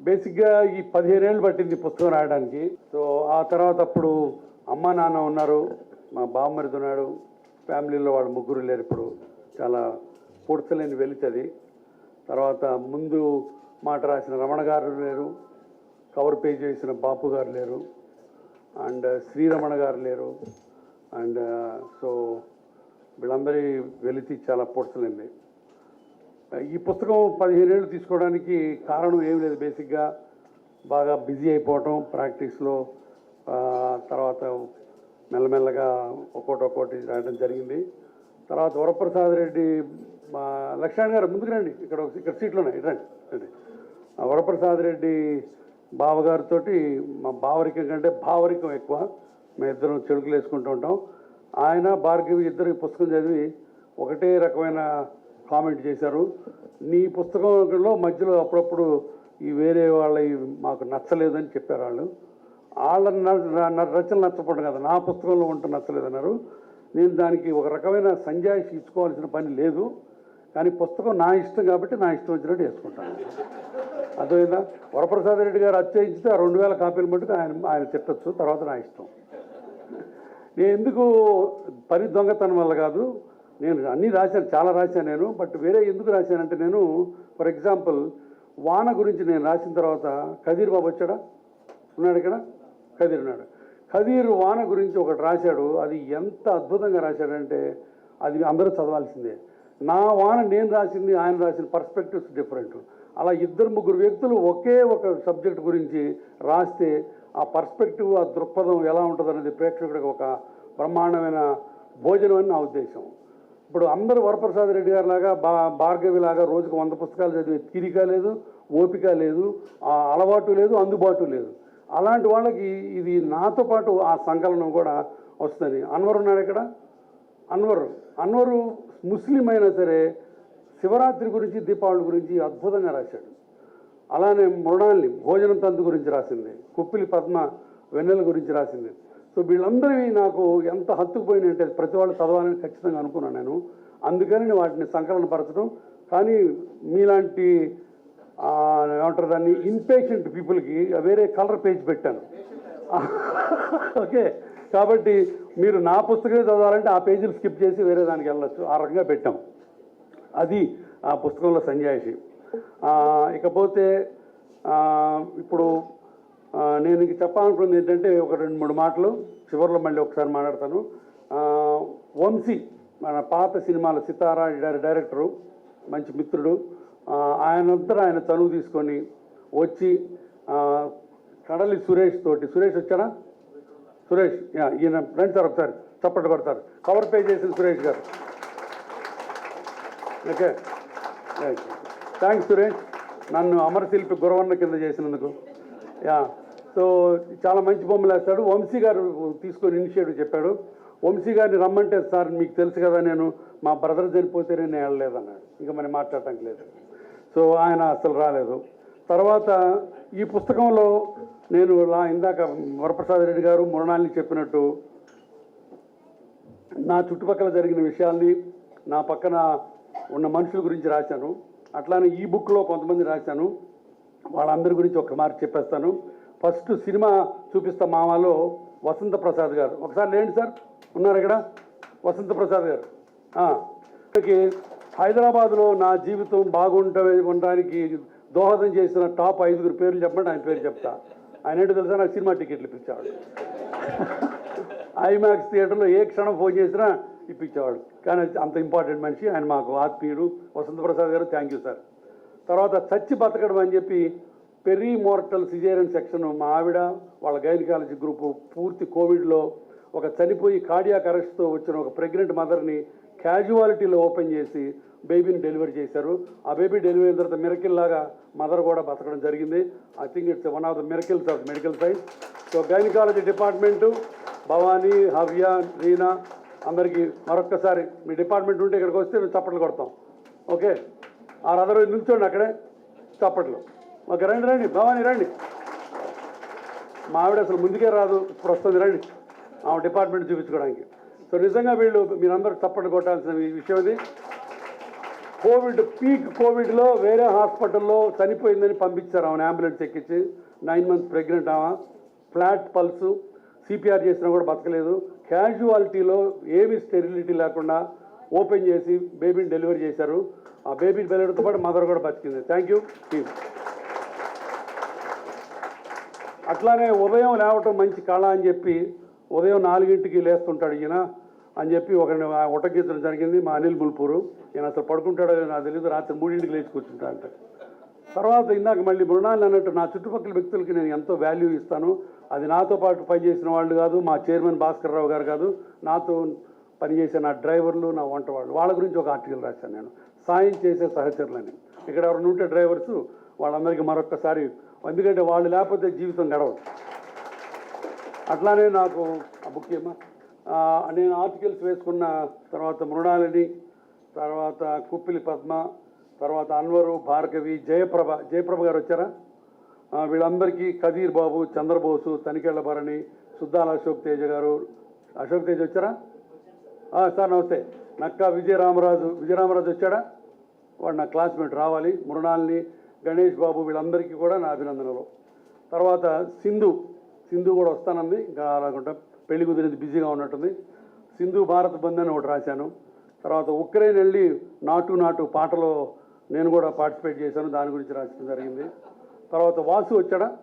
బేసిక్గా ఈ పదిహేను ఏళ్ళు పట్టింది పుస్తకం రాయడానికి. సో ఆ తర్వాత అప్పుడు అమ్మ నాన్న ఉన్నారు. మా బామ్మరిది ఉన్నాడు. ఫ్యామిలీలో వాళ్ళు ముగ్గురు లేరు ఇప్పుడు. చాలా పూడ్చలేని వెళుతుంది తర్వాత ముందు మాట రాసిన రమణ గారు లేరు. కవర్ పేజ్ చేసిన బాపు గారు లేరు. అండ్ శ్రీరమణ గారు లేరు. అండ్ సో వీళ్ళందరి వెలితి చాలా పూడ్చలేంది ఈ పుస్తకం పదిహేను ఏళ్ళు తీసుకోవడానికి కారణం ఏం లేదు. బేసిక్గా బాగా బిజీ అయిపోవటం ప్రాక్టీస్లో తర్వాత మెల్లమెల్లగా ఒక్కోటి ఒక్కోటి రాయడం జరిగింది. తర్వాత వరప్రసాద్ రెడ్డి మా లక్ష్మణ్ గారు ముందుకు రండి. ఇక్కడ ఒక- ఇక్కడ సీట్లోనే రండి. రండి. ఆ వరప్రసాద్ రెడ్డి బావగారితో మా బావరికం కంటే భావరికం ఎక్కువ. మేము ఇద్దరం చెడుకులు వేసుకుంటూ ఉంటాం. ఆయన భార్గవి ఇద్దరు పుస్తకం చదివి ఒకటే రకమైన కామెంట్ చేశారు. నీ పుస్తకంలో మధ్యలో అప్పుడప్పుడు ఈ వేరే వాళ్ళ మాకు నచ్చలేదని చెప్పారు వాళ్ళు వాళ్ళ న- న- రచనలు నచ్చపడం కదా. నా పుస్తకంలో ఉంటే నచ్చలేదన్నారు. నేను దానికి ఒక రకమైన సంజాయిషి ఇచ్చుకోవాల్సిన పని లేదు. కానీ పుస్తకం నా ఇష్టం కాబట్టి నా ఇష్టం వచ్చినట్టు వేసుకుంటాను. అర్థమైందా? వరప్రసాద్ రెడ్డి గారు అత్యయించితే ఆ రెండు వేల కాపీలు మటుకు ఆయన ఆయన తిట్టచ్చు. తర్వాత నా ఇష్టం. నేను ఎందుకు పని దొంగతనం వల్ల కాదు నేను అన్నీ రాశాను చాలా రాశాను నేను బట్ వేరే ఎందుకు రాశానంటే నేను ఫర్ ఎగ్జాంపుల్ వాన గురించి నేను రాసిన తర్వాత కదీర్ బాబు వచ్చాడా? ఉన్నాడు ఇక్కడ? కదీర్ ఉన్నాడు. కదీర్ వాన గురించి ఒకటి రాశాడు అది ఎంత అద్భుతంగా రాశాడంటే అది అందరూ చదవాల్సిందే. నా వాన నేను రాసింది ఆయన రాసిన పర్స్పెక్టివ్స్ డిఫరెంట్ అలా ఇద్దరు ముగ్గురు వ్యక్తులు ఒకే ఒక సబ్జెక్ట్ గురించి రాస్తే ఆ పర్స్పెక్టివ్ ఆ దృక్పథం ఎలా ఉంటుంది అనేది ప్రేక్షకుడికి ఒక బ్రహ్మాండమైన భోజనం అని నా ఉద్దేశం. ఇప్పుడు అందరూ వరప్రసాద్ రెడ్డి గారి లాగా బా భార్గవి లాగా రోజుకు వంద పుస్తకాలు చదివే తీరిక లేదు ఓపిక లేదు అలవాటు లేదు అందుబాటు లేదు. అలాంటి వాళ్ళకి ఇది నాతో పాటు ఆ సంకలనం కూడా వస్తుంది. అన్వర్ ఉన్నాడు ఇక్కడ? అన్వర్. అన్వరు ముస్లిం అయినా సరే శివరాత్రి గురించి దీపావళి గురించి అద్భుతంగా రాశాడు. అలానే మృణాల్ని భోజనం తంతు గురించి రాసింది. కుప్పిలి పద్మ వెన్నెల గురించి రాసింది. సో వీళ్ళందరివి నాకు ఎంత హత్తుకుపోయినాయంటే ప్రతి వాళ్ళు చదవాలని ఖచ్చితంగా అనుకున్నాను నేను. అందుకని నేను వాటిని సంకలనపరచడం కానీ మీలాంటి ఏమంటారు దాన్ని ఇన్పేషెంట్ పీపుల్కి వేరే కలర్ పేజ్ పెట్టాను. ఓకే. కాబట్టి మీరు నా పుస్తకమే చదవాలంటే ఆ పేజీలు స్కిప్ చేసి వేరే దానికి వెళ్ళొచ్చు. ఆ రకంగా పెట్టాం. అది ఆ పుస్తకంలో సంజాయిషి ఇకపోతే ఇప్పుడు నేను చెప్పాలనుకున్నది ఏంటంటే ఒక రెండు మూడు మాటలు చివరిలో మళ్ళీ ఒకసారి మాట్లాడతాను. వంశీ మన పాత సినిమాల సితారా డైరెక్టరు మంచి మిత్రుడు ఆయనంతా ఆయన చనువు తీసుకొని వచ్చి కడలి సురేష్ తోటి సురేష్ వచ్చాడా? సురేష్ యా, ఈయన ఫ్రెండ్ సార్ ఒకసారి చప్పట్లు కొడతారు. కవర్ పే చేసిన సురేష్ గారు. ఓకే. థ్యాంక్స్ సురేష్. నన్ను అమరశిల్పి గురవన్న కింద చేసినందుకు. యా. సో చాలా మంచి బొమ్మలు వేస్తాడు. వంశీ గారు తీసుకొని ఇనిషియేటివ్ చెప్పాడు. వంశీ గారిని రమ్మంటే సార్ మీకు తెలుసు కదా నేను మా బ్రదర్ చనిపోతే నేను వెళ్ళలేదన్నాడు. ఇంకా మరి మాట్లాడటానికి లేదు. సో ఆయన అసలు రాలేదు. తర్వాత ఈ పుస్తకంలో నేను ఇందాక వరప్రసాద్ రెడ్డి గారు మురణాల్ని చెప్పినట్టు నా చుట్టుపక్కల జరిగిన విషయాల్ని నా పక్కన ఉన్న మనుషుల గురించి రాశాను. అట్లానే ఈ బుక్లో కొంతమంది రాశాను. వాళ్ళందరి గురించి ఒక మాట చెప్పేస్తాను. ఫస్ట్ సినిమా చూపిస్తా మామలో వసంత ప్రసాద్ గారు. ఒకసారి లేండి సార్ ఉన్నారు ఇక్కడ? వసంత ప్రసాద్ గారు. ఇక్కడికి హైదరాబాద్లో నా జీవితం బాగుంట ఉండడానికి దోహదం చేసిన టాప్ ఐదుగురు పేర్లు చెప్పండి ఆయన పేరు చెప్తా. ఆయన ఏంటో తెలుసా? నాకు సినిమా టికెట్లు ఇప్పించాడు ఐమాక్స్ థియేటర్లో ఏ క్షణం ఫోన్ చేసినా ఇప్పించేవాడు కానీ అంత ఇంపార్టెంట్ మనిషి ఆయన మాకు ఆత్మీయుడు. వసంత ప్రసాద్ గారు థ్యాంక్ యూ సార్. తర్వాత చచ్చి బతకడం అని చెప్పి పెరీ మోర్టల్ సిజేరియన్ సెక్షన్ మా ఆవిడ వాళ్ళ గైనకాలజీ గ్రూపు పూర్తి కోవిడ్లో ఒక చనిపోయి కార్డియాక్ అరెస్ట్తో వచ్చిన ఒక ప్రెగ్నెంట్ మదర్ని క్యాజువాలిటీలో ఓపెన్ చేసి బేబీని డెలివరీ చేశారు. ఆ బేబీ డెలివరీ అయిన తర్వాత మిరకిల్ లాగా మదర్ కూడా బతకడం జరిగింది. I think it's one of the miracles of medical science so gynaecology department Bhavani Havya Reena అందరికీ మరొక్కసారి మీ డిపార్ట్మెంట్ ఉంటే ఇక్కడికి వస్తే మేము చప్పట్లు కొడతాం. ఓకే ఆ రదర్ నిల్చోండి అక్కడే. చప్పట్లు. ఓకే రండి రండి భవాని రండి. మా ఆవిడ అసలు ముందుకే రాదు ఇప్పుడు వస్తుంది రండి. ఆమె డిపార్ట్మెంట్ చూపించుకోవడానికి. సో నిజంగా వీళ్ళు మీరందరూ చప్పట్లు కొట్టాల్సిన విషయం ఇది. కోవిడ్ పీక్ కోవిడ్లో వేరే హాస్పిటల్లో చనిపోయిందని పంపించారు ఆమె అంబులెన్స్ ఎక్కించి. నైన్ మంత్స్ ప్రెగ్నెంట్ ఆమె. ఫ్లాట్ పల్స్ సిపిఆర్ చేసినా కూడా బతకలేదు. క్యాజువాలిటీలో ఏమి స్టెరిలిటీ లేకుండా ఓపెన్ చేసి బేబీని డెలివరీ చేశారు. ఆ బేబీ డెలివరీతో పాటు మదర్ కూడా బతికింది. థ్యాంక్ యూ టీమ్ అట్లానే ఉదయం లేవటం మంచి కళ అని చెప్పి ఉదయం నాలుగింటికి లేస్తుంటాడు ఈయన అని చెప్పి ఒకరిని ఉటగీతడం జరిగింది మా అనిల్ ముల్పూరు ఈయన అసలు పడుకుంటాడో నాకు తెలియదు రాత్రి మూడింటికి లేచి కూర్చుంటా అంటే తర్వాత ఇందాక మళ్ళీ మృణాలు అన్నట్టు నా చుట్టుపక్కల వ్యక్తులకి నేను ఎంతో వాల్యూ ఇస్తాను. అది నాతో పాటు పనిచేసిన వాళ్ళు కాదు మా చైర్మన్ భాస్కర్ రావు గారు కాదు నాతో పనిచేసే నా డ్రైవర్లు నా వంట వాళ్ళు. వాళ్ళ గురించి ఒక ఆర్టికల్ రాశాను నేను. సాయం చేసే సహచరులని. ఇక్కడ ఎవరైనా ఉంటే డ్రైవర్స్ వాళ్ళందరికీ మరొక్కసారి ఎందుకంటే వాళ్ళు లేకపోతే జీవితం గడవదు. అట్లానే నాకు ముఖ్యమా నేను ఆర్టికల్స్ వేసుకున్న తర్వాత మృణాలిని తర్వాత కుప్పిలి పద్మ తర్వాత అన్వరు భార్గవి జయప్రభ జయప్రభ గారు వచ్చారా? వీళ్ళందరికీ కదీర్ బాబు చంద్రబోసు తనికెళ్ళ భరణి సుద్దాల అశోక్ తేజ గారు. అశోక్ తేజ్ వచ్చారా? సార్ నమస్తే. నక్కా విజయరామరాజు విజయరామరాజు వచ్చాడా? వాడు నా క్లాస్మేట్ రావాలి. మృణాల్ని గణేష్ బాబు వీళ్ళందరికీ కూడా నా అభినందనలు. తర్వాత సింధు సింధు కూడా వస్తానంది. ఇంకా అలాగుంటా పెళ్ళి కుదిరింది బిజీగా ఉన్నట్టుంది. సింధు భారత్ బంద్ అని ఒకటి రాశాను. తర్వాత ఉక్రెయిన్ వెళ్ళి నాటు నాటు పాటలో నేను కూడా పార్టిసిపేట్ చేశాను. దాని గురించి రాసడం జరిగింది. తర్వాత వాసు వచ్చాడా?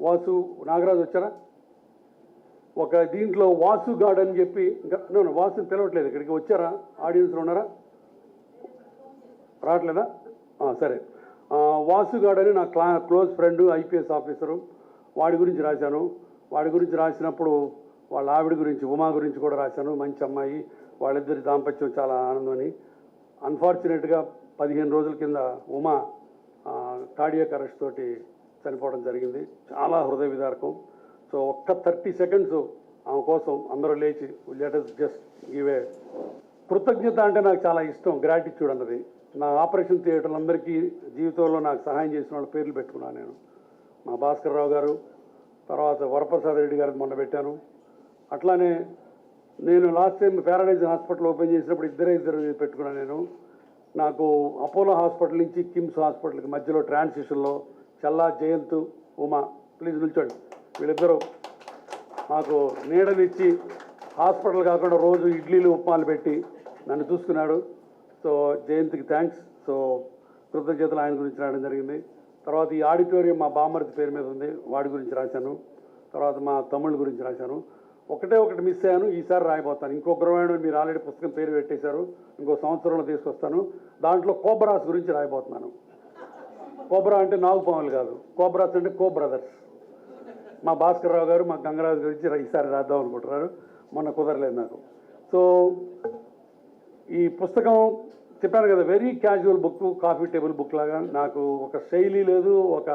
వాసు నాగరాజు వచ్చాడా ఒక దీంట్లో వాసు గార్డ్ అని చెప్పి ఇంకా వాసుని పిలవట్లేదు. ఇక్కడికి వచ్చారా? ఆడియన్స్లో ఉన్నారా? రావట్లేదా? సరే. వాసుగాడు అని నా క్లా క్లోజ్ ఫ్రెండ్ ఐపీఎస్ ఆఫీసరు. వాడి గురించి రాశాను. వాడి గురించి రాసినప్పుడు వాళ్ళ ఆవిడ గురించి ఉమా గురించి కూడా రాశాను. మంచి అమ్మాయి. వాళ్ళిద్దరి దాంపత్యం చాలా ఆనందమని. అన్ఫార్చునేట్గా పదిహేను రోజుల కింద ఉమా కార్డియక్ అరెస్ట్ తోటి చనిపోవడం జరిగింది. చాలా హృదయ విదారకం. సో ఒక్క థర్టీ సెకండ్స్ ఆమె కోసం అందరూ లేచి లెటర్స్ జస్ట్ ఇవే కృతజ్ఞత అంటే నాకు చాలా ఇష్టం. గ్రాటిట్యూడ్ అన్నది. నా ఆపరేషన్ థియేటర్లందరికీ జీవితంలో నాకు సహాయం చేసిన వాళ్ళ పేర్లు పెట్టుకున్నాను నేను. మా భాస్కర్రావు గారు తర్వాత వరప్రసాద్ రెడ్డి గారికి మొన్న పెట్టాను. అట్లానే నేను last time paradise hospital open చేసినప్పుడు ఇద్దరే ఇద్దరు పెట్టుకున్నాను నేను. నాకు అపోలో హాస్పిటల్ నుంచి కిమ్స్ హాస్పిటల్కి మధ్యలో ట్రాన్సిషన్లో చల్లా జయంత్ ఉమా ప్లీజ్ నిల్చోండి. వీళ్ళిద్దరూ నాకు నీడనిచ్చి హాస్పిటల్ కాకుండా రోజు ఇడ్లీలు ఉప్మాలు పెట్టి నన్ను చూసుకున్నాడు. So జయంత్కి thanks. సో కృతజ్ఞతలు ఆయన గురించి రాయడం జరిగింది. తర్వాత ఈ ఆడిటోరియం మా బామ్మర్ది పేరు మీద ఉంది వాడి గురించి రాశాను. తర్వాత మా తమ్ముళ్ళ గురించి రాశాను. ఒకటే ఒకటి మిస్ అయ్యాను ఈసారి రాయబోతాను. ఇంకో గ్రవాణం మీరు ఆల్రెడీ పుస్తకం పేరు పెట్టేశారు ఇంకో సంవత్సరంలో తీసుకొస్తాను. దాంట్లో కోబ్రాస్ గురించి రాయబోతున్నాను. కోబ్రా అంటే నాగుపాములు కాదు. కోబ్రాస్ అంటే కో బ్రదర్స్ మా భాస్కర్ రావు గారు మా గంగరాజు గురించి ఈసారి రాద్దాం అనుకుంటున్నారు. మొన్న కుదరలేదు నాకు. సో ఈ పుస్తకం చెప్పాను కదా very casual book coffee table book లాగా. నాకు ఒక శైలి లేదు ఒక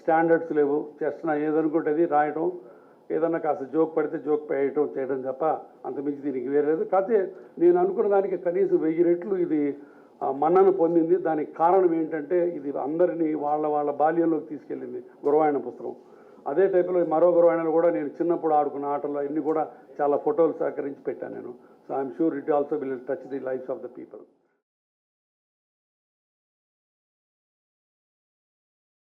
స్టాండర్డ్స్ లేవు. జస్ట్ నా ఏదనుకుంటేది రాయటం ఏదన్నా కాస్త జోక్ పడితే జోక్ వేయటం చేయడం తప్ప అంతమించి దీనికి వేరే లేదు. కాకపోతే నేను అనుకున్న దానికి కనీసం వెయ్యి రెట్లు ఇది మన్నను మన్నన పొందింది. దానికి కారణం ఏంటంటే ఇది అందరినీ వాళ్ళ వాళ్ళ బాల్యంలోకి తీసుకెళ్ళింది గురవాయణ పుస్తకం. అదే టైపులో మరో గురవాయణలు కూడా నేను చిన్నప్పుడు ఆడుకున్న ఆటల్లో అన్నీ కూడా చాలా ఫోటోలు సేకరించి పెట్టాను నేను. So I'm sure it also will touch the lives of the people.